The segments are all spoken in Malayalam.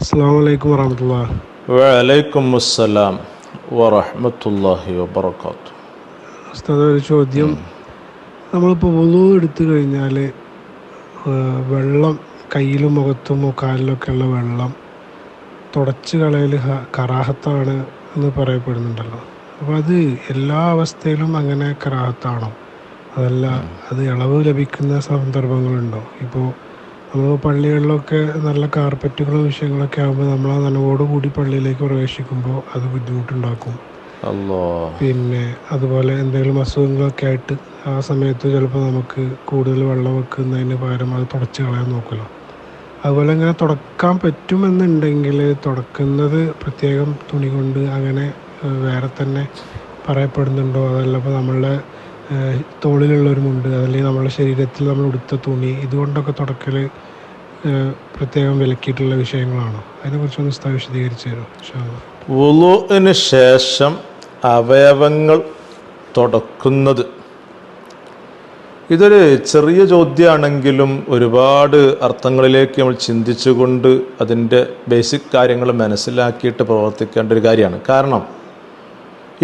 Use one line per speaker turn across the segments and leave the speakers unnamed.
അസ്സാം വലൈക്കും വറഹമത്തുള്ള.
വലൈക്കും അസ്സലാം വറഹമത്തല്ലാഹി വബർക്കാത്തു
ഉസ്താദ് ഒരു ചോദ്യം. നമ്മളിപ്പോൾ വുളു എടുത്തു കഴിഞ്ഞാൽ വെള്ളം കയ്യിലും മുഖത്തും കാലിലൊക്കെ ഉള്ള വെള്ളം തുടച്ച് കളയൽ കറാഹത്താണ് എന്ന് പറയപ്പെടുന്നുണ്ടല്ലോ. അപ്പോൾ അത് എല്ലാ അവസ്ഥയിലും അങ്ങനെ കറാഹത്താണോ? അതല്ല അത് ഇളവ് ലഭിക്കുന്ന സന്ദർഭങ്ങളുണ്ടോ? ഇപ്പോൾ നമ്മൾ പള്ളികളിലൊക്കെ നല്ല കാർപ്പറ്റുകളും വിഷയങ്ങളൊക്കെ ആകുമ്പോൾ നമ്മൾ ആ നനവോടുകൂടി പള്ളിയിലേക്ക് പ്രവേശിക്കുമ്പോൾ അത് ബുദ്ധിമുട്ടുണ്ടാക്കും. പിന്നെ അതുപോലെ എന്തെങ്കിലും അസുഖങ്ങളൊക്കെ ആയിട്ട് ആ സമയത്ത് ചിലപ്പോൾ നമുക്ക് കൂടുതൽ വെള്ളം വെക്കുന്നതിന് പകരം അത് തുടച്ച് കളയാൻ നോക്കുമല്ലോ അതുപോലെ ഇങ്ങനെ തുടക്കാൻ പറ്റുമെന്നുണ്ടെങ്കിൽ തുടക്കുന്നത് പ്രത്യേകം തുണി കൊണ്ട് അങ്ങനെ വേറെ തന്നെ പറയപ്പെടുന്നുണ്ടോ? അതല്ല ഇപ്പോൾ നമ്മളുടെ ഏഹ്, തോളിലുള്ളൊരു മുണ്ട് അല്ലെങ്കിൽ നമ്മുടെ ശരീരത്തിൽ നമ്മൾ ഉടുത്ത തുണി. ഇതുകൊണ്ടൊക്കെ തുടക്കൽ പ്രത്യേകം വിലക്കിയിട്ടുള്ള വിഷയങ്ങളാണോ. അതിനെക്കുറിച്ചൊന്ന് ഉസ്താദ് വിശദീകരിച്ചു തരും.
വുളുവിന് ശേഷം അവയവങ്ങൾ തുടക്കുന്നത്. ഇതൊരു ചെറിയ ചോദ്യമാണെങ്കിലും ഒരുപാട് അർത്ഥങ്ങളിലേക്ക് നമ്മൾ ചിന്തിച്ചുകൊണ്ട് അതിന്റെ ബേസിക് കാര്യങ്ങൾ മനസ്സിലാക്കിയിട്ട് പ്രവർത്തിക്കേണ്ട ഒരു കാര്യമാണ്. കാരണം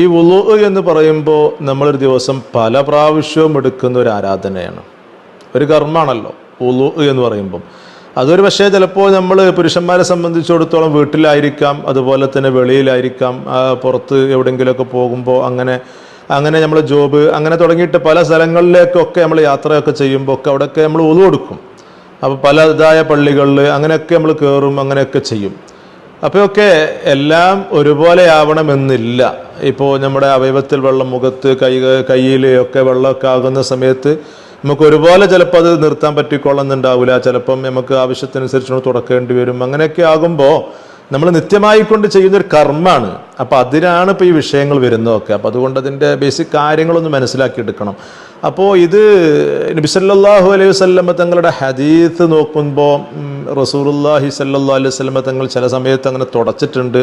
ഈ വുളു എന്ന് പറയുമ്പോൾ നമ്മളൊരു ദിവസം പല പ്രാവശ്യവും എടുക്കുന്ന ഒരു ആരാധനയാണ്. ഒരു കർമ്മമാണല്ലോ ഉളു എന്ന് പറയുമ്പം. അതൊരു പക്ഷേ ചിലപ്പോൾ നമ്മൾ പുരുഷന്മാരെ സംബന്ധിച്ചിടത്തോളം വീട്ടിലായിരിക്കാം അതുപോലെ തന്നെ വെളിയിലായിരിക്കാം പുറത്ത് എവിടെയെങ്കിലുമൊക്കെ പോകുമ്പോൾ അങ്ങനെ അങ്ങനെ നമ്മൾ ജോബ് അങ്ങനെ തുടങ്ങിയിട്ട് പല സ്ഥലങ്ങളിലേക്കൊക്കെ നമ്മൾ യാത്രയൊക്കെ ചെയ്യുമ്പോൾ ഒക്കെ അവിടെയൊക്കെ നമ്മൾ ഒതു കൊടുക്കും അപ്പോൾ പല ഇതായ പള്ളികളിൽ അങ്ങനെയൊക്കെ നമ്മൾ കയറും അങ്ങനെയൊക്കെ ചെയ്യും. അപ്പോഴൊക്കെ എല്ലാം ഒരുപോലെ ആവണമെന്നില്ല. ഇപ്പോൾ നമ്മുടെ അവയവത്തിൽ വെള്ളം മുഖത്ത് കൈ കയ്യിൽ ഒക്കെ വെള്ളമൊക്കെ ആകുന്ന സമയത്ത് നമുക്ക് ഒരുപോലെ ചിലപ്പോൾ അത് നിർത്താൻ പറ്റിക്കൊള്ളുന്നുണ്ടാവില്ല ചിലപ്പം നമുക്ക് ആവശ്യത്തിനനുസരിച്ച് തുടക്കേണ്ടി വരും. അങ്ങനെയൊക്കെ ആകുമ്പോൾ നമ്മൾ നിത്യമായി കൊണ്ട് ചെയ്യുന്ന ഒരു കർമ്മമാണ്. അപ്പോൾ അതിനാണ് ഇപ്പോൾ ഈ വിഷയങ്ങൾ വരുന്നതൊക്കെ. അപ്പോൾ അതുകൊണ്ട് അതിന്റെ ബേസിക് കാര്യങ്ങളൊന്ന് മനസ്സിലാക്കിയെടുക്കണം അപ്പോൾ ഇത് നബിസല്ലാഹു അലൈഹി വസല്ലമ തങ്ങളുടെ ഹദീത്ത് നോക്കുമ്പോൾ റസൂലുല്ലാഹി സല്ലാ അലൈഹി വസല്ലമ തങ്ങൾ ചില സമയത്ത് അങ്ങനെ തുടച്ചിട്ടുണ്ട്.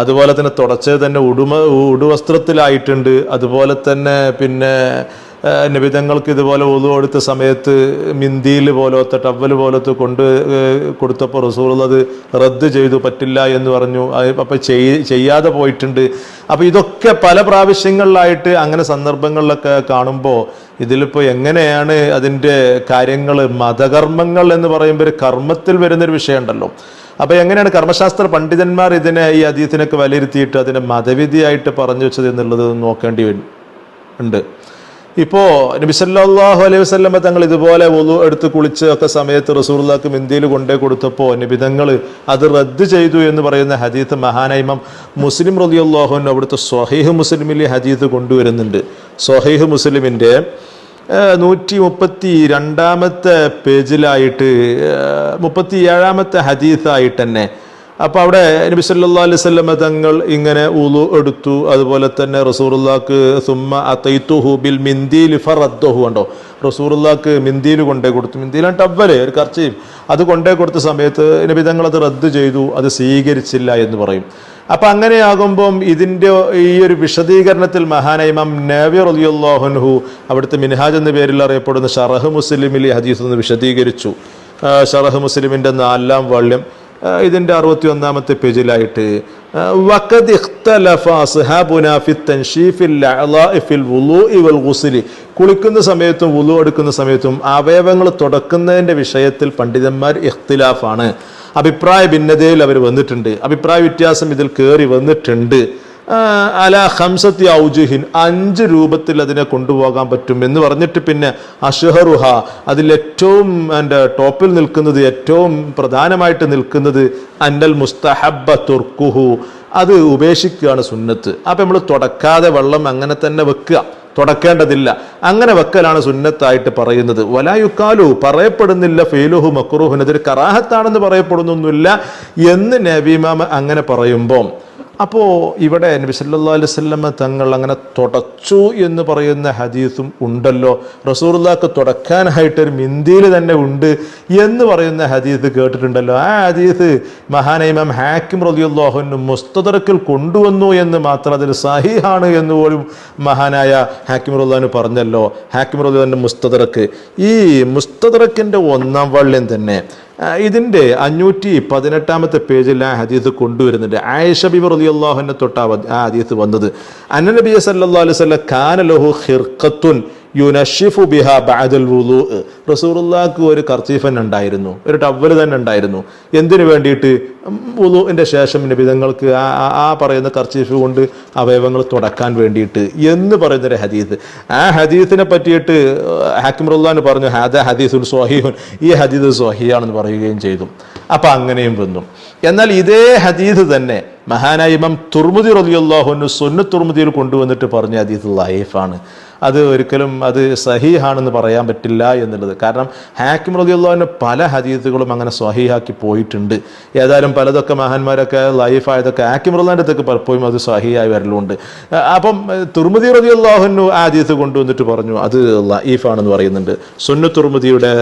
അതുപോലെ തന്നെ തുടച്ചത് തന്നെ ഉടുമ ഉടുവസ്ത്രത്തിലായിട്ടുണ്ട്. അതുപോലെ തന്നെ പിന്നെ നിബിതങ്ങൾക്ക് ഇതുപോലെ ഒതു കൊടുത്ത സമയത്ത് മിന്തിയിൽ പോലത്തെ ടവൽ പോലത്തെ കൊണ്ട് കൊടുത്തപ്പോൾ റസൂൾ അത് റദ്ദ് ചെയ്തു പറ്റില്ല എന്ന് പറഞ്ഞു. അപ്പം ചെയ്യാതെ പോയിട്ടുണ്ട്. അപ്പോൾ ഇതൊക്കെ പല പ്രാവശ്യങ്ങളിലായിട്ട് അങ്ങനെ സന്ദർഭങ്ങളിലൊക്കെ കാണുമ്പോൾ ഇതിലിപ്പോൾ എങ്ങനെയാണ് അതിന്റെ കാര്യങ്ങൾ മതകർമ്മങ്ങൾ എന്ന് പറയുമ്പോൾ കർമ്മത്തിൽ വരുന്നൊരു വിഷയമുണ്ടല്ലോ. അപ്പോൾ എങ്ങനെയാണ് കർമ്മശാസ്ത്ര പണ്ഡിതന്മാർ ഇതിനെ ഈ അതീതിനൊക്കെ വിലയിരുത്തിയിട്ട് അതിനെ മതവിധിയായിട്ട് പറഞ്ഞു വെച്ചത് എന്നുള്ളത് നോക്കേണ്ടി ഉണ്ട്. ഇപ്പോൾ നബിസല്ലാഹു അലൈഹി വസല്ലമ തങ്ങൾ ഇതുപോലെ ഒതു എടുത്ത് കുളിച്ച് ഒക്കെ സമയത്ത് റസൂർലാക്കും ഇന്ത്യയിൽ കൊണ്ടേ കൊടുത്തപ്പോൾ നിബിതങ്ങൾ അത് റദ്ദ് ചെയ്തു എന്ന് പറയുന്ന ഹദീത്ത് മഹാനൈമം മുസ്ലിം റലിയുള്ളാഹുവിന്റെ അവിടുത്തെ സ്വഹീഹ് മുസ്ലിമിലെ ഹദീത്ത് കൊണ്ടുവരുന്നുണ്ട്. സ്വഹീഹ് മുസ്ലിമിന്റെ നൂറ്റി മുപ്പത്തി രണ്ടാമത്തെ പേജിലായിട്ട് മുപ്പത്തി ഏഴാമത്തെ ഹദീസായിട്ട് തന്നെ അപ്പോൾ അവിടെ നബി സല്ലാ അലൈഹി സ്വല്ലം തങ്ങൾ ഇങ്ങനെ ഉളു എടുത്തു. അതുപോലെ തന്നെ റസൂറുല്ലാക്ക് സുമ്മ അതൈത്തുഹു ബിൽ മിന്തിയിൽ ഫറദ്ദഹു ഉണ്ടോ റസൂറുല്ലാക്ക് മിന്തിയിൽ കൊണ്ടേ കൊടുത്തു. മിന്ദീലാണ് ടവൽ ഒരു കർച്ചയും അത് കൊണ്ടേ കൊടുത്ത സമയത്ത് നബി തങ്ങൾ അത് റദ്ദ് ചെയ്തു. അത് സ്വീകരിച്ചില്ല എന്ന് പറയും. അപ്പം അങ്ങനെയാകുമ്പം ഇതിന്റെ ഈ ഒരു വിശദീകരണത്തിൽ മഹാനൈമം നബി അലിയുല്ലാഹുൻഹു അവിടുത്തെ മിൻഹാജ് എന്ന പേരിൽ അറിയപ്പെടുന്ന ഷറഹ് മുസ്ലിമിൽ ഹദീസ് ഒന്ന് വിശദീകരിച്ചു. ഷറഹ് മുസ്ലിമിന്റെ നാലാം വള്യം ഇതിന്റെ അറുപത്തി ഒന്നാമത്തെ പേജിലായിട്ട് ഫി ഫിൽ വുളൂഇ വൽ ഗുസ്ലി. കുളിക്കുന്ന സമയത്തും വുളു എടുക്കുന്ന സമയത്തും അവയവങ്ങൾ തുടക്കുന്നതിന്റെ വിഷയത്തിൽ പണ്ഡിതന്മാർ ഇഖ്തിലാഫാണ്. അഭിപ്രായ ഭിന്നതയിൽ അവർ വന്നിട്ടുണ്ട്. അഭിപ്രായ വ്യത്യാസം ഇതിൽ കയറി വന്നിട്ടുണ്ട്. അല ഹംസത്തി ഔജുഹിൻ അഞ്ച് രൂപത്തിൽ അതിനെ കൊണ്ടുപോകാൻ പറ്റും എന്ന് പറഞ്ഞിട്ട് പിന്നെ അഷഹറുഹ അതിൽ ഏറ്റവും എന്റെ ടോപ്പിൽ നിൽക്കുന്നത് ഏറ്റവും പ്രധാനമായിട്ട് നിൽക്കുന്നത് അന്നൽ മുസ്തഹബ തുർക്കുഹു അത് ഉപേക്ഷിക്കുകയാണ് സുന്നത്ത്. അപ്പം നമ്മൾ തുടക്കാതെ വെള്ളം അങ്ങനെ തന്നെ വെക്കുക തുടക്കേണ്ടതില്ല. അങ്ങനെ വെക്കലാണ് സുന്നത്തായിട്ട് പറയുന്നത്. വലായുക്കാലു പറയപ്പെടുന്നില്ല ഫെയിലുഹു മക്രൂഹുനതിൽ കറാഹത്താണെന്ന് പറയപ്പെടുന്നൊന്നുമില്ല എന്ന് നബിമാമ അങ്ങനെ പറയുമ്പോൾ അപ്പോൾ ഇവിടെ നബി സല്ലല്ലാഹു അലൈഹി വസല്ലമ തങ്ങൾ അങ്ങനെ തുടച്ചു എന്ന് പറയുന്ന ഹദീസും ഉണ്ടല്ലോ. റസൂറുല്ലാക്ക് തുടക്കാനായിട്ട് ഒരു മിന്തിയിൽ തന്നെ ഉണ്ട് എന്ന് പറയുന്ന ഹദീസ് കേട്ടിട്ടുണ്ടല്ലോ. ആ ഹദീസ് മഹാനൈമം ഹാക്കിം റലിയുല്ലാഹുനും മുസ്തദറക്കിൽ കൊണ്ടുവന്നു എന്ന് മാത്രം അതിൽ സഹിഹാണ് എന്ന് പോലും മഹാനായ ഹാക്കിം റളിയല്ലാഹു പറഞ്ഞല്ലോ. ഹാക്കിം റലിയുല്ലാന്റെ മുസ്തദറക്ക്. ഈ മുസ്തദറക്കിന്റെ ഒന്നാം വള്ളിയം തന്നെ ഇതിന്റെ അഞ്ഞൂറ്റി പതിനെട്ടാമത്തെ പേജിൽ ആ ഹദീസ് കൊണ്ടുവരുന്നുണ്ട്. ആയിഷ ബിബി റളിയല്ലാഹുവിനെ തൊട്ട് ആ ഹദീസ് വന്നത്. അന്നബി സല്ലാ അലൈഹി സ്വല്ല കാന ലഹു ഖിർഖത്തുൻ യുനഷിഫു ബിഹ ബഅദൽ വുലു റസൂലുള്ളാഹിക്ക് ഒരു കർച്ചീഫൻ ഉണ്ടായിരുന്നു ഒരു ടവൽ തന്നെ ഉണ്ടായിരുന്നു. എന്തിനു വേണ്ടിയിട്ട്? വുലുവിന്റെ ശേഷം നിബിതങ്ങൾക്ക് ആ ആ- പറയുന്ന കർച്ചീഫ് കൊണ്ട് അവയവങ്ങൾ തുടക്കാൻ വേണ്ടിയിട്ട് എന്ന് പറയുന്നൊരു ഹദീസ്. ആ ഹദീസിനെ പറ്റിയിട്ട് ഹാക്കിം റുല്ലാൻ പറഞ്ഞു ഹാദ ഹദീസുൽ സ്വഹീഹുൻ. ഈ ഹദീസ് സ്വഹിയാണെന്ന് പറയുകയും ചെയ്തു. അപ്പം അങ്ങനെയും വന്നു. എന്നാൽ ഇതേ ഹദീസ് തന്നെ മഹാനായ ഇമാം തുർമുദി റളിയല്ലാഹുവിന് സുന്നു തുർമുദിയിൽ കൊണ്ടുവന്നിട്ട് പറഞ്ഞ ഹദീസ് ലൈഫാണ്. അത് ഒരിക്കലും അത് സഹീഹാണെന്ന് പറയാൻ പറ്റില്ല എന്നുള്ളത് കാരണം ഹാക്കിം റളിയല്ലാഹുവിന് പല ഹദീത്തുകളും അങ്ങനെ സഹീഹാക്കി പോയിട്ടുണ്ട് ഏതായാലും പലതൊക്കെ മഹാന്മാരൊക്കെ ലൈഫായതൊക്കെ ഹാക്കിം റളിയല്ലാഹുവിന്റെ അടുത്തൊക്കെ പലപ്പോഴും അത് സഹിയായി വരലുണ്ട് അപ്പം തുർമുദി റതിയുള്ളാഹുനു ആ ഹദീത്ത് കൊണ്ടുവന്നിട്ട് പറഞ്ഞു അത് ലൈഫാണെന്ന് പറയുന്നുണ്ട് സുന്നു തുർമുദിയുടെ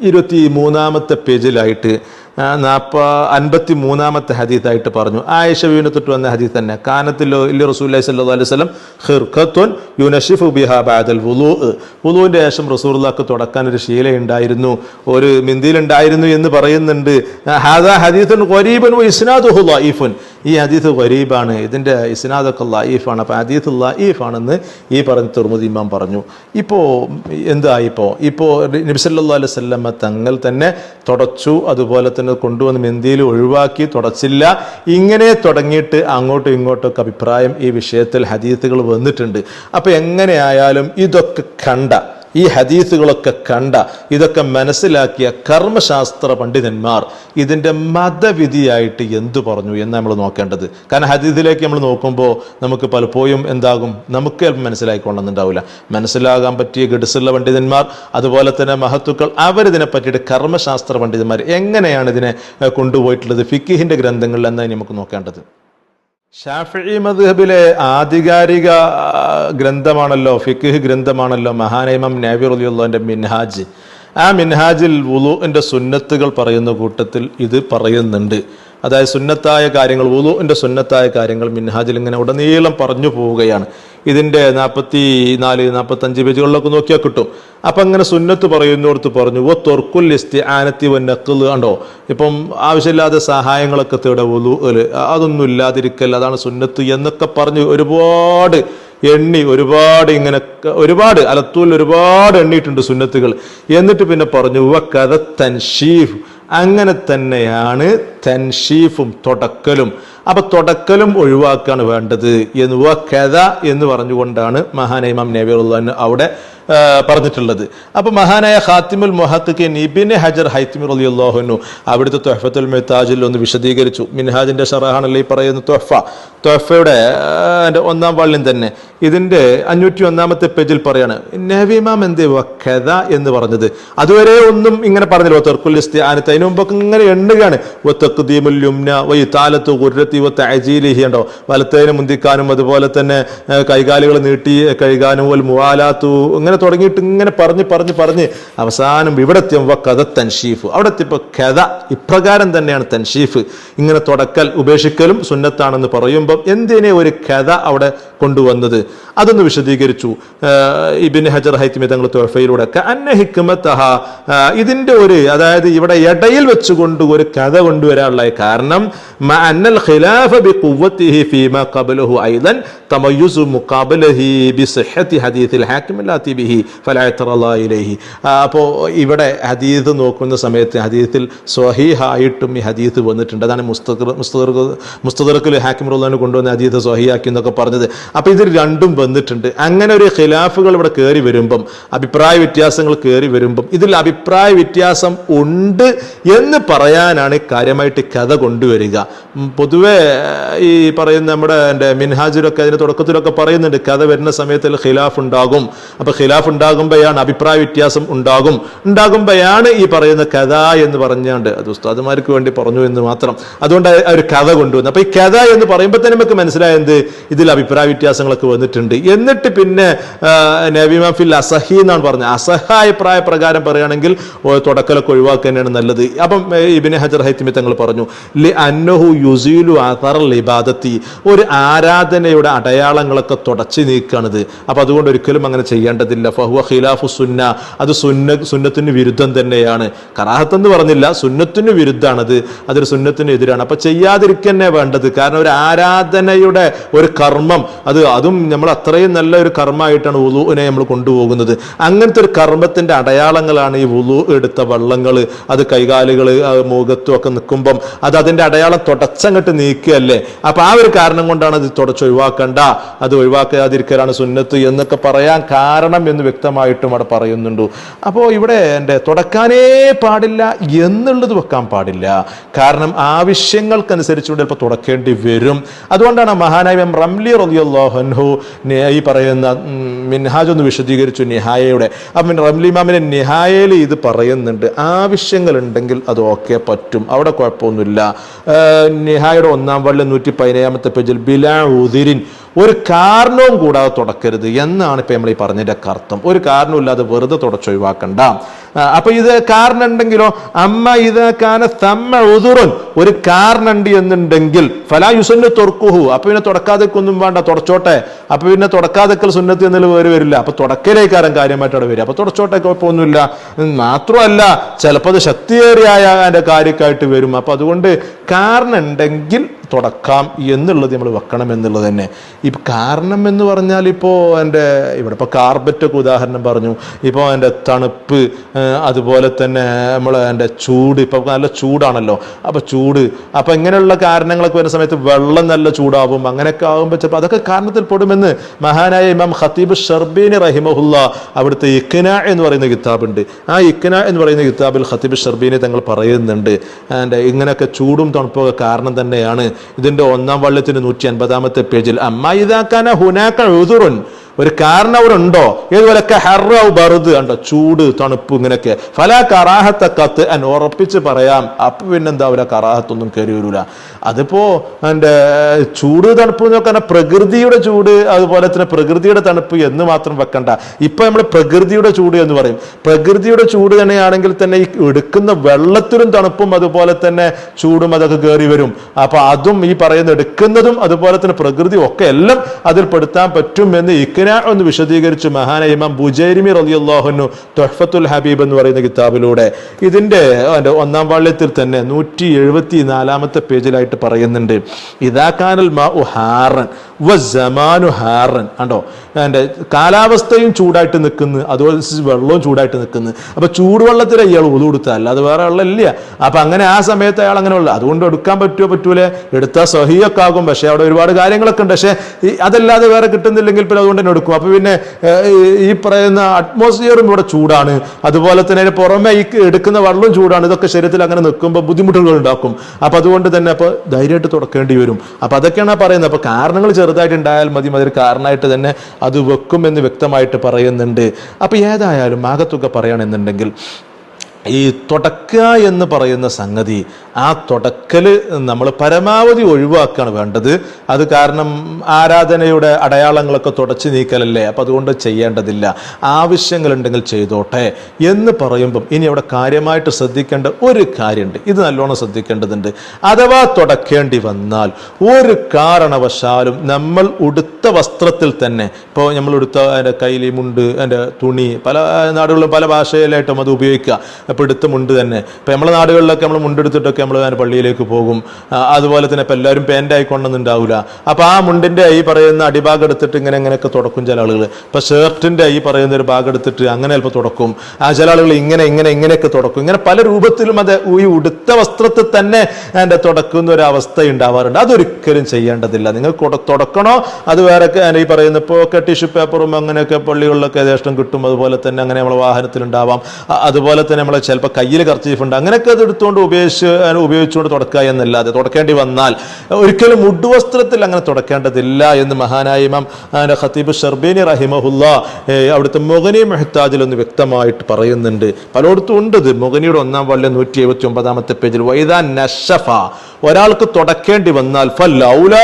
ഇരുപത്തി മൂന്നാമത്തെ പേജിലായിട്ട് നാപ്പ അൻപത്തി മൂന്നാമത്തെ ഹദീത്തായിട്ട് പറഞ്ഞു. ആയിഷ വീണ് തൊട്ട് വന്ന ഹദീത്ത് തന്നെ. കാനത്തിലോ ഇല്ല റസൂല്ലി സല്ലു അലൈഹി സ്വലം ഹിർഖത്തുൻ യുനഷിഫ് ബിഹാ ബഅദൽ വുലുവിന്റെ ശേഷം റസൂലുള്ളാഹിക്ക് തുടക്കാൻ ഒരു ശീലയുണ്ടായിരുന്നു. ഒരു മിന്തിയിലുണ്ടായിരുന്നു എന്ന് പറയുന്നുണ്ട്. ഹാദാ ഹദീസുൻ ഖരീബൻ ഇസ്നാദുഹു ലഈഫുൻ ഈ ഹദീസ് ഖരീബാണ് ഇതിന്റെ ഇസ്നാദൊക്കെ ലഈഫാണ് അപ്പോൾ ഹദീസ് ലഈഫാണെന്ന് ഈ പറഞ്ഞ തുർമുദി ഇമാം പറഞ്ഞു. ഇപ്പോൾ എന്തായിപ്പോൾ ഇപ്പോൾ നബിസല്ലാ അലൈഹി സ്വല്ലമ്മ തങ്ങൾ തന്നെ തുടച്ചു അതുപോലെ തന്നെ കൊണ്ടുവന്ന് മെന്തിയിൽ ഒഴിവാക്കി തുടച്ചില്ല. ഇങ്ങനെ തുടങ്ങിയിട്ട് അങ്ങോട്ടും ഇങ്ങോട്ടൊക്കെ അഭിപ്രായം ഈ വിഷയത്തിൽ ഹദീസുകൾ വന്നിട്ടുണ്ട്. അപ്പോൾ എങ്ങനെയായാലും ഇതൊക്കെ കണ്ട ഈ ഹദീസുകളൊക്കെ കണ്ട ഇതൊക്കെ മനസ്സിലാക്കിയ കർമ്മശാസ്ത്ര പണ്ഡിതന്മാർ ഇതിന്റെ മതവിധിയായിട്ട് എന്തു പറഞ്ഞു എന്ന് നമ്മൾ നോക്കേണ്ടത്. കാരണം ഹദീസിലേക്ക് നമ്മൾ നോക്കുമ്പോൾ നമുക്ക് പലപ്പോഴും എന്താകും? നമുക്ക് ചിലപ്പോൾ മനസ്സിലായിക്കൊള്ളുന്നുണ്ടാവില്ല. മനസ്സിലാകാൻ പറ്റിയ ഗഡ്സുള്ള പണ്ഡിതന്മാർ അതുപോലെ തന്നെ മഹത്തുക്കൾ അവരിതിനെ പറ്റിയിട്ട് കർമ്മശാസ്ത്ര പണ്ഡിതന്മാർ എങ്ങനെയാണ് ഇതിനെ കൊണ്ടുപോയിട്ടുള്ളത്? ഫിക്കിഹിന്റെ ഗ്രന്ഥങ്ങളിൽ എന്നാണ് നമുക്ക് നോക്കേണ്ടത്. ഷാഫി മദ്ഹബിലെ ആധികാരിക ഗ്രന്ഥമാണല്ലോ ഫിഖ് ഗ്രന്ഥമാണല്ലോ മഹാനൈമം നാബിർ റളിയല്ലാഹുവിന്റെ മിൻഹാജ്. ആ മിൻഹാജിൽ വുലുവിന്റെ സുന്നത്തുകൾ പറയുന്ന കൂട്ടത്തിൽ ഇത് പറയുന്നുണ്ട്. അതായത് സുന്നത്തായ കാര്യങ്ങൾ വുലുവിന്റെ സുന്നത്തായ കാര്യങ്ങൾ മിൻഹാജിൽ ഇങ്ങനെ ഉടനീളം പറഞ്ഞു പോവുകയാണ്. ഇതിന്റെ നാൽപ്പത്തി നാല് നാൽപ്പത്തഞ്ച് പേജുകളിലൊക്കെ നോക്കിയാൽ കിട്ടും. അപ്പം അങ്ങനെ സുന്നത്ത് പറയുന്നിടത്ത് പറഞ്ഞു ഓ തൊർക്കുൽ ലിസ്റ്റ് ആനത്തി വന്നക്കൽ കണ്ടോ? ഇപ്പം ആവശ്യമില്ലാതെ സഹായങ്ങളൊക്കെ തേട വുളു അതൊന്നും ഇല്ലാതിരിക്കൽ അതാണ് സുന്നത്ത് എന്നൊക്കെ പറഞ്ഞ് ഒരുപാട് എണ്ണി ഒരുപാട് ഇങ്ങനെ ഒരുപാട് അലത്തൂൽ ഒരുപാട് എണ്ണിയിട്ടുണ്ട് സുന്നത്തുകൾ. എന്നിട്ട് പിന്നെ പറഞ്ഞു വ കഥ തൻഷീഫ് അങ്ങനെ തന്നെയാണ് തൻഷീഫും തുടക്കലും. അപ്പൊ തുടക്കലും ഒഴിവാക്കാണ് വേണ്ടത് എന്ന് കഥ എന്ന് പറഞ്ഞുകൊണ്ടാണ് മഹാനൈമാം നബിറുല്ലാൻ അവിടെ പറഞ്ഞിട്ടുള്ളത്. അപ്പൊ മഹാനായ ഖാത്തിമുൽ മൊഹത്തുക്കെ നിബിൻ ഹജർ ഹൈത്തിമി അള്ളാഹുനു അവിടുത്തെ തൊഹഫത്തുൽ മെഹ്താജിൽ ഒന്ന് വിശദീകരിച്ചു. മിൻഹാജിന്റെ ഷറാഹാണല്ലോ ഈ പറയുന്ന തൊഹഫ? തൊഹഫയുടെ ഒന്നാം വള്ളിൽ തന്നെ. ഇതിന്റെ അഞ്ഞൂറ്റി ഒന്നാമത്തെ പേജിൽ പറയാണ് നബിമാം എന്ത് വക്കഥ എന്ന് പറഞ്ഞത്? അതുവരെ ഒന്നും ഇങ്ങനെ പറഞ്ഞില്ല. തെർക്കുൽ ഇസ്തിആനത്ത് അതിനു മുമ്പൊക്കെ ഇങ്ങനെ എണ്ണുകയാണ്. വത്തഖ്ദീമുൽ യുംന വൈ താലത്തു ഖുർരത്തി വത്തഅജീലിഹി ഉണ്ടോ? വലത്തേന് മുന്തിക്കാനും അതുപോലെ തന്നെ കൈകാലുകൾ നീട്ടി കഴുകാനും വൽ മുവാലാത്തു ഇങ്ങനെ തുടങ്ങിയിട്ട് ഇങ്ങനെ പറഞ്ഞ് പറഞ്ഞ് പറഞ്ഞ് അവസാനം ഇവിടെ എത്തിയപ്പോൾ കഥ തൻഷീഫ്. അവിടെ എത്തിയപ്പോൾ കഥ ഇപ്രകാരം തന്നെയാണ് തൻഷീഫ്. ഇങ്ങനെ തുടക്കൽ ഉപേക്ഷിക്കലും സുന്നത്താണെന്ന് പറയുമ്പം എന്തിനെ ഒരു കഥ അവിടെ കൊണ്ടുവന്നത്? അതൊന്ന് വിശദീകരിച്ചു. ഇബിൻ ഹജർ ഹൈത്തിമി തങ്ങൾ തൊഫയിലൂടെ അന്ന ഹിക്മത്തഹ ഇതിന്റെ ഒരു അതായത് ഇവിടെ ഇടയിൽ വെച്ചുകൊണ്ട് ഒരു കഥ കൊണ്ടുവരാനുള്ള കാരണം അപ്പോൾ ഇവിടെ ഹദീസ് നോക്കുന്ന സമയത്ത് ഹദീത്തിൽ സ്വഹീഹായിട്ടും ഈ ഹദീസ് വന്നിട്ടുണ്ട്. അതാണ് മുസ്തഖർ മുസ്തഖർ മുസ്തദർക്കിൽ ഹാക്കിം റുല്ലാൻ കൊണ്ടുവന്ന ഹദീസ് സ്വഹിയാക്കി എന്നൊക്കെ പറഞ്ഞത്. അപ്പോൾ ഇതിൽ രണ്ടും വന്നിട്ടുണ്ട്. അങ്ങനെ ഒരു ഖിലാഫുകൾ ഇവിടെ കയറി വരുമ്പം അഭിപ്രായ വ്യത്യാസങ്ങൾ കയറി വരുമ്പം ഇതിൽ അഭിപ്രായ വ്യത്യാസം ഉണ്ട് എന്ന് പറയാനാണ് കാര്യമായിട്ട് കഥ കൊണ്ടുവരിക. പൊതുവെ ഈ പറയുന്ന നമ്മുടെ എന്റെ മിൻഹാജിലൊക്കെ അതിന്റെ തുടക്കത്തിലൊക്കെ പറയുന്നുണ്ട് കഥ വരുന്ന സമയത്തിൽ ഖിലാഫ് ഉണ്ടാകും. അപ്പോൾ ഖിലാഫ് ഉണ്ടാകുമ്പോഴാണ് അഭിപ്രായ വ്യത്യാസം ഉണ്ടാകും. ഉണ്ടാകുമ്പോഴാണ് ഈ പറയുന്ന കഥ എന്ന് പറഞ്ഞാണ്ട് അത് ഉസ്താദുമാർക്ക് വേണ്ടി പറഞ്ഞു എന്ന് മാത്രം. അതുകൊണ്ട് ഒരു കഥ കൊണ്ടുവന്നു. അപ്പോൾ ഈ കഥ എന്ന് പറയുമ്പോൾ തന്നെ നമുക്ക് മനസ്സിലായത് ഇതിൽ അഭിപ്രായ വ്യത്യാസങ്ങളൊക്കെ വന്നിട്ടുണ്ട്. എന്നിട്ട് പിന്നെ നബിമ ഫിൽ അസഹി എന്നാണ് പറഞ്ഞത്. അസഹായ അഭിപ്രായ പ്രകാരം പറയുകയാണെങ്കിൽ തുടക്കലൊക്കെ ഒഴിവാക്കുക തന്നെയാണ് നല്ലത്. അപ്പം ഇബിന് ഹജർ ഹൈത്തിമി തങ്ങൾ പറഞ്ഞു ലി അന്നഹു യുസീലു അഥറൽ ഇബാദത്തി. ഒരു ആരാധനയുടെ അടയാളങ്ങളൊക്കെ തുടച്ചു നീക്കുകയാണിത്. അപ്പോൾ അതുകൊണ്ട് ഒരിക്കലും അങ്ങനെ ചെയ്യേണ്ടതില്ല. ഫഹുവ ഖിലാഫു സുന്ന. അത് സുന്ന സുന്നത്തിന് വിരുദ്ധം തന്നെയാണ്. കറാഹത്ത് എന്ന് പറഞ്ഞില്ല സുന്നത്തിന് വിരുദ്ധമാണത്. അതൊരു സുന്നത്തിന് എതിരാണ്. അപ്പോൾ ചെയ്യാതിരിക്കന്നെ വേണ്ടത്. കാരണം ഒരു ആരാധനയുടെ ഒരു കർമ്മം അത് അതും നമ്മൾ അത്രയും നല്ല ഒരു കർമ്മമായിട്ടാണ് ഉലുവിനെ നമ്മൾ കൊണ്ടുപോകുന്നത്. അങ്ങനത്തെ ഒരു കർമ്മത്തിന്റെ അടയാളങ്ങളാണ് ഈ ഉലു എടുത്ത വള്ളങ്ങൾ. അത് കൈകാലുകൾ മുഖത്തും ഒക്കെ നിൽക്കുമ്പം അത് അതിന്റെ അടയാളം തുടച്ചങ്ങട്ട് നീക്കുകയല്ലേ? അപ്പം ആ ഒരു കാരണം കൊണ്ടാണ് അത് തുടച്ച് ഒഴിവാക്കേണ്ട. അത് ഒഴിവാക്കാതിരിക്കലാണ് സുന്നത്ത് എന്നൊക്കെ പറയാൻ കാരണം എന്ന് വ്യക്തമായിട്ടും അവിടെ പറയുന്നുണ്ട്. അപ്പോൾ ഇവിടെ എന്റെ തുടക്കാനേ പാടില്ല എന്നുള്ളത് വെക്കാൻ പാടില്ല. കാരണം ആവശ്യങ്ങൾക്കനുസരിച്ചുകൊണ്ട് ചിലപ്പോൾ തുടക്കേണ്ടി വരും. അതുകൊണ്ടാണ് മഹാനായ റംലി റലിയുള്ളാഹൻഹു ഈ പറയുന്ന മിൻഹാജ് ഒന്ന് വിശദീകരിച്ചു നിഹായയുടെ. അപ്പം റംലി ഇമാമിന്റെ നിഹായയിൽ ഇത് പറയുന്നുണ്ട്. ആവശ്യങ്ങൾ ഉണ്ടെങ്കിൽ അത് ഓക്കെ പറ്റും. അവിടെ കുഴപ്പമൊന്നുമില്ല. നിഹായുടെ ഒന്നാം വള്ളി നൂറ്റി പതിനേഴാമത്തെ പേജിൽ ബിലാ ഉദിരിൻ ഒരു കാരണവും കൂടാതെ തുടക്കരുത് എന്നാണ് ഇപ്പം നമ്മൾ ഈ പറഞ്ഞതിന്റെ അർത്ഥം. ഒരു കാരണമില്ലാതെ വെറുതെ തുടച്ചൊഴിവാക്കണ്ട. അപ്പൊ ഇത് കാരണുണ്ടെങ്കിലോ അമ്മ ഇത് കാന തമ്മ ഉതുറുൻ ഒരു കാരണുണ്ട് എന്നുണ്ടെങ്കിൽ ഫലാ യുസന്നു തുറക്കുഹു അപ്പൊ പിന്നെ തുടക്കാതെക്കൊന്നും വേണ്ട തുടച്ചോട്ടെ. അപ്പൊ പിന്നെ തുടക്കാതെക്കൽ സുന്നത്ത് എന്നതിൽ വേറെ വരില്ല. അപ്പൊ കാര്യമായിട്ട് അവിടെ വരിക. അപ്പൊ തുടച്ചോട്ടെ കുഴപ്പമൊന്നുമില്ല മാത്രമല്ല ചിലപ്പോൾ അത് ശക്തിയേറിയായ അതിന്റെ കാര്യക്കായിട്ട് വരും. അപ്പൊ അതുകൊണ്ട് കാരണുണ്ടെങ്കിൽ തുടക്കാം എന്നുള്ളത് നമ്മൾ വെക്കണം എന്നുള്ളത് തന്നെ. ഈ കാരണം എന്ന് പറഞ്ഞാൽ ഇപ്പോൾ എന്റെ ഇവിടെ ഇപ്പോൾ കാർബറ്റൊക്കെ ഉദാഹരണം പറഞ്ഞു. ഇപ്പോൾ എന്റെ തണുപ്പ് അതുപോലെ തന്നെ നമ്മൾ എന്റെ ചൂട് ഇപ്പം നല്ല ചൂടാണല്ലോ. അപ്പോൾ ചൂട് അപ്പോൾ ഇങ്ങനെയുള്ള കാരണങ്ങളൊക്കെ വരുന്ന സമയത്ത് വെള്ളം നല്ല ചൂടാവും. അങ്ങനെയൊക്കെ ആകുമ്പോൾ ചിലപ്പോൾ അതൊക്കെ കാരണത്തിൽ പെടുമെന്ന് മഹാനായ ഇമാം ഖത്തീബ് ഷർബീനി റഹിമഹുല്ല അവിടുത്തെ ഇക്കന എന്ന് പറയുന്ന കിതാബുണ്ട്. ആ ഇക്കന എന്ന് പറയുന്ന കിതാബിൽ ഖത്തീബ് ഷർബീനി തങ്ങൾ പറയുന്നുണ്ട്. എന്റെ ഇങ്ങനെയൊക്കെ ചൂടും തണുപ്പൊക്കെ കാരണം തന്നെയാണ്. ഇതിന്റെ ഒന്നാം വള്ളത്തിന്റെ നൂറ്റി അൻപതാമത്തെ പേജിൽ അമ്മ ഇതാക്കാന ഹുനാക്ക ഒരു കാരണം അവിടെ ഉണ്ടോ ഏതുപോലൊക്കെ ഹെറവ് ബറുത് കണ്ടോ? ചൂട് തണുപ്പ് ഇങ്ങനെയൊക്കെ. ഫല കറാഹത്തെ കത്ത് അൻ ഉറപ്പിച്ച് പറയാം. അപ്പൊ പിന്നെന്താ അവരെ കറാഹത്തൊന്നും കയറി വരൂല. അതിപ്പോ എന്റെ ചൂട് തണുപ്പ് പറഞ്ഞാൽ പ്രകൃതിയുടെ ചൂട് അതുപോലെ തന്നെ പ്രകൃതിയുടെ തണുപ്പ് എന്ന് മാത്രം വെക്കണ്ട. ഇപ്പൊ നമ്മൾ പ്രകൃതിയുടെ ചൂട് എന്ന് പറയും. പ്രകൃതിയുടെ ചൂട് തന്നെയാണെങ്കിൽ തന്നെ ഈ എടുക്കുന്ന വെള്ളത്തിലും തണുപ്പും അതുപോലെ തന്നെ ചൂടും അതൊക്കെ കയറി വരും. അപ്പൊ അതും ഈ പറയുന്ന എടുക്കുന്നതും അതുപോലെ തന്നെ പ്രകൃതി ഒക്കെ എല്ലാം അതിൽ പെടുത്താൻ പറ്റും എന്ന് ഇക്കന ഒന്ന് വിശദീകരിച്ച്. മഹാന ഇമാം ബുജൈരിമി റലിയുള്ളാഹുനു തൊഹഫത്തുൽ ഹബീബ് എന്ന് പറയുന്ന കിതാബിലൂടെ അതിന്റെ ഒന്നാം വാള്യത്തിൽ തന്നെ നൂറ്റി എഴുപത്തി നാലാമത്തെ പേജിലായിട്ട് പറയുന്നുണ്ട്. ഇതാക്കാനൽ മാ ഉ ഹാറൻ വ കണ്ടോ? എന്റെ കാലാവസ്ഥയും ചൂടായിട്ട് നിൽക്കുന്നു അതുപോലെ വെള്ളവും ചൂടായിട്ട് നിൽക്കുന്നു. അപ്പൊ ചൂടുവെള്ളത്തിൽ അയാൾ ഉളു കൊടുത്താൽ അല്ലാതെ വേറെ വെള്ളം ഇല്ല അപ്പൊ അങ്ങനെ ആ സമയത്ത് അയാൾ അങ്ങനെ ഉള്ളത് അതുകൊണ്ട് എടുക്കാൻ പറ്റുമോ പറ്റൂലേ. എടുത്താൽ സഹിയൊക്കെ ആകും. പക്ഷെ അവിടെ ഒരുപാട് കാര്യങ്ങളൊക്കെ ഉണ്ട്. പക്ഷേ അതല്ലാതെ വേറെ കിട്ടുന്നില്ലെങ്കിൽ പിന്നെ അതുകൊണ്ട് തന്നെ എടുക്കും. അപ്പൊ പിന്നെ ഈ- പറയുന്ന അറ്റ്മോസ്ഫിയറും ഇവിടെ ചൂടാണ്. അതുപോലെ തന്നെ അതിന് പുറമെ ഈ എടുക്കുന്ന വെള്ളവും ചൂടാണ്. ഇതൊക്കെ ശരീരത്തിൽ അങ്ങനെ നിൽക്കുമ്പോൾ ബുദ്ധിമുട്ടുകൾ ഉണ്ടാക്കും. അപ്പൊ അതുകൊണ്ട് തന്നെ അപ്പൊ ധൈര്യമായിട്ട് തുടക്കേണ്ടി വരും. അപ്പൊ അതൊക്കെയാണ് പറയുന്നത്. അപ്പൊ കാരണങ്ങൾ ചെറുതായിട്ട് ഉണ്ടായാൽ മതി. അതൊരു കാരണമായിട്ട് തന്നെ അത് വെക്കും എന്ന് വ്യക്തമായിട്ട് പറയുന്നുണ്ട്. അപ്പൊ ഏതായാലും ആകത്തുക പറയുകയാണെന്നുണ്ടെങ്കിൽ ഈ തുടക്ക എന്ന് പറയുന്ന സംഗതി ആ തുടക്കൽ നമ്മൾ പരമാവധി ഒഴിവാക്കുകയാണ് വേണ്ടത്. അത് കാരണം ആരാധനയുടെ അടയാളങ്ങളൊക്കെ തുടച്ചു നീക്കലല്ലേ? അപ്പം അതുകൊണ്ട് ചെയ്യേണ്ടതില്ല. ആവശ്യങ്ങളുണ്ടെങ്കിൽ ചെയ്തോട്ടെ എന്ന് പറയുമ്പം ഇനി അവിടെ കാര്യമായിട്ട് ശ്രദ്ധിക്കേണ്ട ഒരു കാര്യമുണ്ട്. ഇത് നല്ലോണം ശ്രദ്ധിക്കേണ്ടതുണ്ട്. അഥവാ തുടക്കേണ്ടി വന്നാൽ ഒരു കാരണവശാലും നമ്മൾ ഉടുത്ത വസ്ത്രത്തിൽ തന്നെ ഇപ്പോൾ നമ്മൾ ഉടുത്ത എന്റെ കയ്യിൽ മുണ്ട് എന്റെ തുണി പല നാടുകളിലും പല ഭാഷയിലായിട്ടും അത് ഉപയോഗിക്കുക. അപ്പോൾ എടുത്ത മുണ്ട് തന്നെ. ഇപ്പം നമ്മളെ നാടുകളിലൊക്കെ നമ്മൾ മുണ്ടെടുത്തിട്ടൊക്കെ നമ്മൾ പള്ളിയിലേക്ക് പോകും. അതുപോലെ തന്നെ ഇപ്പം എല്ലാവരും പാന്റ് ആയിക്കൊണ്ടൊന്നുണ്ടാവില്ല അപ്പോൾ ആ മുണ്ടിന്റെ ഈ പറയുന്ന അടിഭാഗം എടുത്തിട്ട് ഇങ്ങനെ ഇങ്ങനെയൊക്കെ തുടക്കും ചില ആളുകൾ ഇപ്പം ഷർട്ടിന്റെ ഈ പറയുന്ന ഒരു ഭാഗം എടുത്തിട്ട് അങ്ങനെ ചിലപ്പോൾ തുടക്കും. ആ ചില ആളുകൾ ഇങ്ങനെ ഇങ്ങനെ ഇങ്ങനെയൊക്കെ തുടക്കും. ഇങ്ങനെ പല രൂപത്തിലും അത് ഈ ഉടുത്ത വസ്ത്രത്തിൽ തന്നെ എന്റെ തുടക്കുന്ന ഒരു അവസ്ഥ ഉണ്ടാവാറുണ്ട് അതൊരിക്കലും ചെയ്യേണ്ടതില്ല. നിങ്ങൾ തുടക്കണോ? അത് വേറെ ഈ പറയുന്ന ഇപ്പോൾ ഒക്കെ ടിഷ്യൂ പേപ്പറും അങ്ങനെയൊക്കെ പള്ളികളിലൊക്കെ യഥേഷ്ടം കിട്ടും. അതുപോലെ തന്നെ അങ്ങനെ നമ്മൾ വാഹനത്തിലുണ്ടാവാം. അതുപോലെ തന്നെ നമ്മൾ ചിലപ്പോൾ കയ്യിൽ കർച്ചീഫ് ഉണ്ട് അങ്ങനെയൊക്കെ അത് എടുത്തുകൊണ്ട് ഉപയോഗിച്ച് അതിനെ ഉപയോഗിച്ചുകൊണ്ട് തുടക്കുക എന്നല്ലാതെ തുടക്കേണ്ടി വന്നാൽ ഒരിക്കലും ഉഡുവസ്ത്രത്തിൽ അങ്ങനെ തുടക്കേണ്ടതില്ല എന്ന് മഹാനായ ഇമാം ഖത്തീബ് ഷർബീനി റഹിമഹുല്ല അവിടുത്തെ മൊഗനി മെഹ്താജിൽ ഒന്ന് വ്യക്തമായിട്ട് പറയുന്നുണ്ട്. പലയിടത്തും ഉണ്ട് ഇത്. മൊഗനിയുടെ ഒന്നാം വല്ല നൂറ്റി എഴുപത്തി ഒമ്പതാമത്തെ പേജിൽ വൈദാൻ നഷഫ ഒരാൾക്ക് തുടക്കേണ്ടി വന്നാൽ ഫലൗല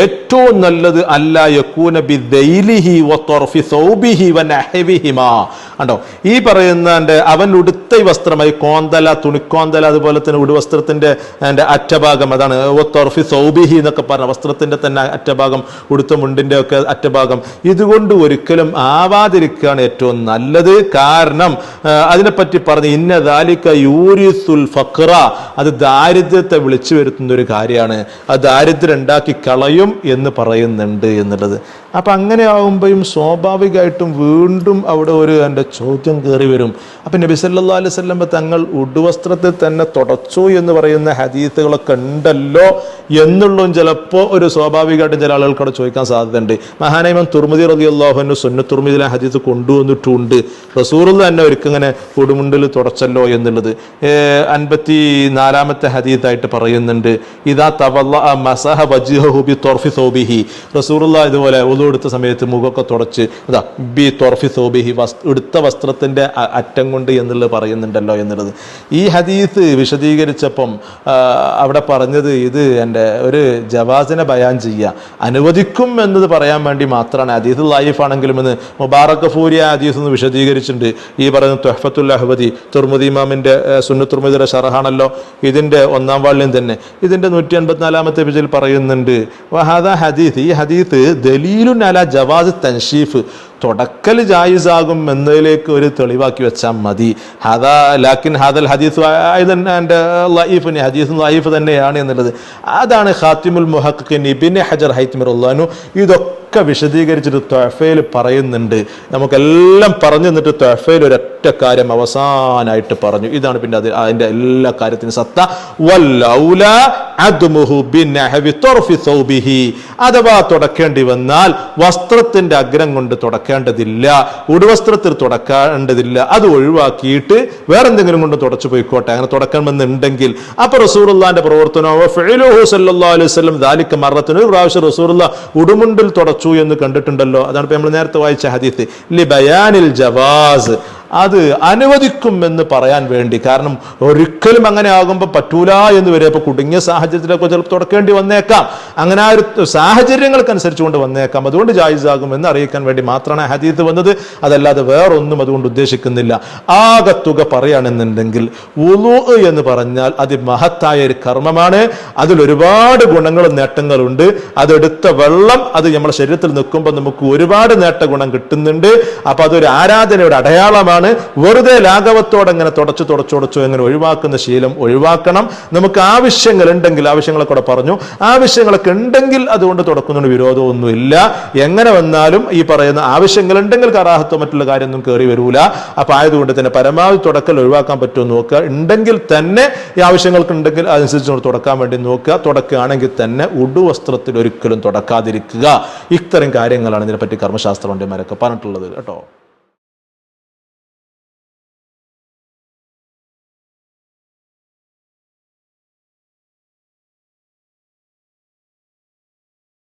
ഏറ്റവും നല്ലത് അല്ല യക്കൂന ബിദൈലിഹി വ ത്വർഫി സൗബിഹി വ നഹവിഹിമാ കണ്ടോ? ഈ പറയുന്ന അവൻ ഉടുത്ത വസ്ത്രമായി കോന്തല തുണിക്കോന്തല അതുപോലെ തന്നെ ഉടുവസ്ത്രത്തിന്റെ എന്റെ അറ്റഭാഗം അതാണ് ഒത്തോർഫി തൊർഫി സൗബിഹി എന്നൊക്കെ പറഞ്ഞ വസ്ത്രത്തിന്റെ തന്നെ അറ്റഭാഗം ഉടുത്ത മുണ്ടിന്റെ ഒക്കെ അറ്റഭാഗം. ഇതുകൊണ്ട് ഒരിക്കലും ആവാതിരിക്കുകയാണ് ഏറ്റവും നല്ലത്. കാരണം അതിനെപ്പറ്റി പറഞ്ഞ് ഇന്ന ദാലിക്ക യൂരിസുൽ ഫക്ര അത് ദാരിദ്ര്യത്തെ വിളിച്ചു വരുത്തുന്ന ഒരു കാര്യമാണ്. അത് ദാരിദ്ര്യം ഉണ്ടാക്കി കളയും എന്ന് പറയുന്നുണ്ട് എന്നുള്ളത്. അപ്പം അങ്ങനെ ആകുമ്പോഴും സ്വാഭാവികമായിട്ടും വീണ്ടും അവിടെ ഒരു എന്റെ ചോദ്യം കയറി വരും. അപ്പം നബി അലൈവല്ല തങ്ങൾ ഉടുവസ്ത്രത്തിൽ തന്നെ തുടച്ചു എന്ന് പറയുന്ന ഹദീത്തുകളൊക്കെ ഉണ്ടല്ലോ എന്നുള്ളതും ചിലപ്പോൾ ഒരു സ്വാഭാവികമായിട്ടും ചില ആളുകൾക്കവിടെ ചോദിക്കാൻ സാധ്യതയുണ്ട്. മഹാനൈമൻ തുർമുദി റതി അള്ളാഹുവിന് സുന്ന ആ ഹദീത്ത് കൊണ്ടുവന്നിട്ടുണ്ട്. റസൂറിൽ തന്നെ ഒരിക്കൽ ഇങ്ങനെ ഉടുമുണ്ടിൽ തുടച്ചല്ലോ എന്നുള്ളത്. അൻപത്തി നാലാമത്തെ ഹദീത്തായിട്ട് പറയുന്നുണ്ട്. ഇതാ തവല്ല മസഹ ബി തൊർഫി സോബിഹി. റസൂറുള്ള ഇതുപോലെ ഒതു എടുത്ത സമയത്ത് മുഖമൊക്കെ തുടച്ച് അതാ ബി തൊർഫി സോബിഹി വസ് എടുത്ത വസ്ത്രത്തിന്റെ അറ്റം കൊണ്ട് എന്നുള്ളത് പറയുന്നുണ്ടല്ലോ എന്നുള്ളത്. ഈ ഹദീത്ത് വിശദീകരിച്ചപ്പം ആ, അവിടെ പറഞ്ഞത് ഇത് എന്റെ ഒരു ജവാസിനെ ബയാൻ ചെയ്യുക അനുവദിക്കും എന്നത് പറയാൻ വേണ്ടി മാത്രമാണ്. ഹദീസ് ലൈഫ് ആണെങ്കിലും എന്ന് മുബാറക് ഫൂരിയ അദീസ് എന്ന് വിശദീകരിച്ചിട്ടുണ്ട്. ഈ പറയുന്ന തൊഹഫത്തുൽ അഹ്വദി തുർമുദി ഇമാമിന്റെ സുന്നത്തുർമുദിയുടെ ഷറഹാണല്ലോ. ഇതിന്റെ ഒന്നാം വാള്യം തന്നെ. ഇതിന്റെ നൂറ്റി അൻപത്തിനാലാമത്തെ പേജിൽ പറയുന്നുണ്ട് വഹാദ ഹദീസ് ഈ ഹദീസ് ദലീലുൻ അല ജവാസ് തൻഷീഫ്. തുടക്കൽ ജായിസാകും എന്നതിലേക്ക് ഒരു തെളിവാക്കി വെച്ചാൽ മതി. ഹദാ ലാക്കിൻ ഹാദൽ ഹദീസ് എന്റെ ലൈഫ് ഹദീസ് ലൈഫ് തന്നെയാണ് എന്നുള്ളത്. അതാണ് ഖാത്തിമുൽ മുഹക്കിൻ ഇബിൻ ഹജർ ഹൈത്മിറുല്ലാനു ഇതൊക്കെ വിശദീകരിച്ചിട്ട് തൊഫയിൽ പറയുന്നുണ്ട്. നമുക്കെല്ലാം പറഞ്ഞു തന്നിട്ട് തൊഫയിൽ ഒരൊറ്റ കാര്യം അവസാനമായിട്ട് പറഞ്ഞു. ഇതാണ് പിന്നെ അത് അതിന്റെ എല്ലാ കാര്യത്തിനും സത്ത. അഥവാ തുടക്കേണ്ടി വന്നാൽ വസ്ത്രത്തിന്റെ അഗ്രം കൊണ്ട് തുടക്കേണ്ടതില്ല. ഉടുവസ്ത്രത്തിൽ തുടക്കേണ്ടതില്ല. അത് ഒഴിവാക്കിയിട്ട് വേറെന്തെങ്കിലും കൊണ്ട് തുടച്ചു പോയിക്കോട്ടെ. അങ്ങനെ തുടക്കണമെന്നുണ്ടെങ്കിൽ. അപ്പൊ റസൂറുല്ലാന്റെ പ്രവർത്തനം അലൈഹി വസല്ലം ദാലിക മറത്തിന് ഒരു പ്രാവശ്യം റസൂറുല്ല ഉടുമുണ്ടിൽ തുടച്ചു എന്ന് കണ്ടിട്ടുണ്ടല്ലോ. അതാണ് ഇപ്പൊ നമ്മൾ നേരത്തെ വായിച്ച ഹദീസ്. ലി ബയാനിൽ ജവാസ്. അത് അനുവദിക്കും എന്ന് പറയാൻ വേണ്ടി. കാരണം ഒരിക്കലും അങ്ങനെ ആകുമ്പോൾ പറ്റൂല എന്ന് വരെ ഇപ്പൊ കുടുങ്ങിയ സാഹചര്യത്തിലൊക്കെ ചിലപ്പോൾ തുടക്കേണ്ടി വന്നേക്കാം. അങ്ങനെ ആ ഒരു സാഹചര്യങ്ങൾക്കനുസരിച്ച് കൊണ്ട് വന്നേക്കാം. അതുകൊണ്ട് ജായിസാകും എന്ന് അറിയിക്കാൻ വേണ്ടി മാത്രമാണ് ഹദീത്ത് വന്നത്. അതല്ലാതെ വേറൊന്നും അതുകൊണ്ട് ഉദ്ദേശിക്കുന്നില്ല. ആകെ തുക പറയുകയാണെന്നുണ്ടെങ്കിൽ ഉലു എന്ന് പറഞ്ഞാൽ അതിമഹത്തായ ഒരു കർമ്മമാണ്. അതിൽ ഒരുപാട് ഗുണങ്ങളും നേട്ടങ്ങളുണ്ട്. അതെടുത്ത വെള്ളം അത് നമ്മുടെ ശരീരത്തിൽ നിൽക്കുമ്പോൾ നമുക്ക് ഒരുപാട് നേട്ട ഗുണം കിട്ടുന്നുണ്ട്. അപ്പൊ അതൊരു ആരാധനയുടെ അടയാളമാണ്. വെറുതെ ലാഘവത്തോടെ ഇങ്ങനെ തുടച്ചു തുടച്ചു തുടച്ചു അങ്ങനെ ഒഴിവാക്കുന്ന ശീലം ഒഴിവാക്കണം. നമുക്ക് ആവശ്യങ്ങൾ ഉണ്ടെങ്കിൽ ആവശ്യങ്ങളൊക്കെ കൂടെ പറഞ്ഞു. ആവശ്യങ്ങളൊക്കെ ഉണ്ടെങ്കിൽ അതുകൊണ്ട് തുടക്കുന്നതിന് വിരോധമൊന്നുമില്ല. എങ്ങനെ വന്നാലും ഈ പറയുന്ന ആവശ്യങ്ങൾ ഉണ്ടെങ്കിൽ കറാഹത്തോ മറ്റുള്ള കാര്യമൊന്നും കയറി വരൂല. അപ്പൊ ആയതുകൊണ്ട് തന്നെ പരമാവധി തുടക്കൽ ഒഴിവാക്കാൻ പറ്റുമോ നോക്കുക. ഉണ്ടെങ്കിൽ തന്നെ ഈ ആവശ്യങ്ങൾക്ക് ഉണ്ടെങ്കിൽ അതനുസരിച്ച് തുടക്കാൻ വേണ്ടി നോക്കുക. തുടക്കുകയാണെങ്കിൽ തന്നെ ഉടുവസ്ത്രത്തിൽ ഒരിക്കലും തുടക്കാതിരിക്കുക. ഇത്തരം കാര്യങ്ങളാണ് ഇതിനെപ്പറ്റി കർമ്മശാസ്ത്ര പണ്ഡിതന്മാരൊക്കെ പറഞ്ഞിട്ടുള്ളത് കേട്ടോ.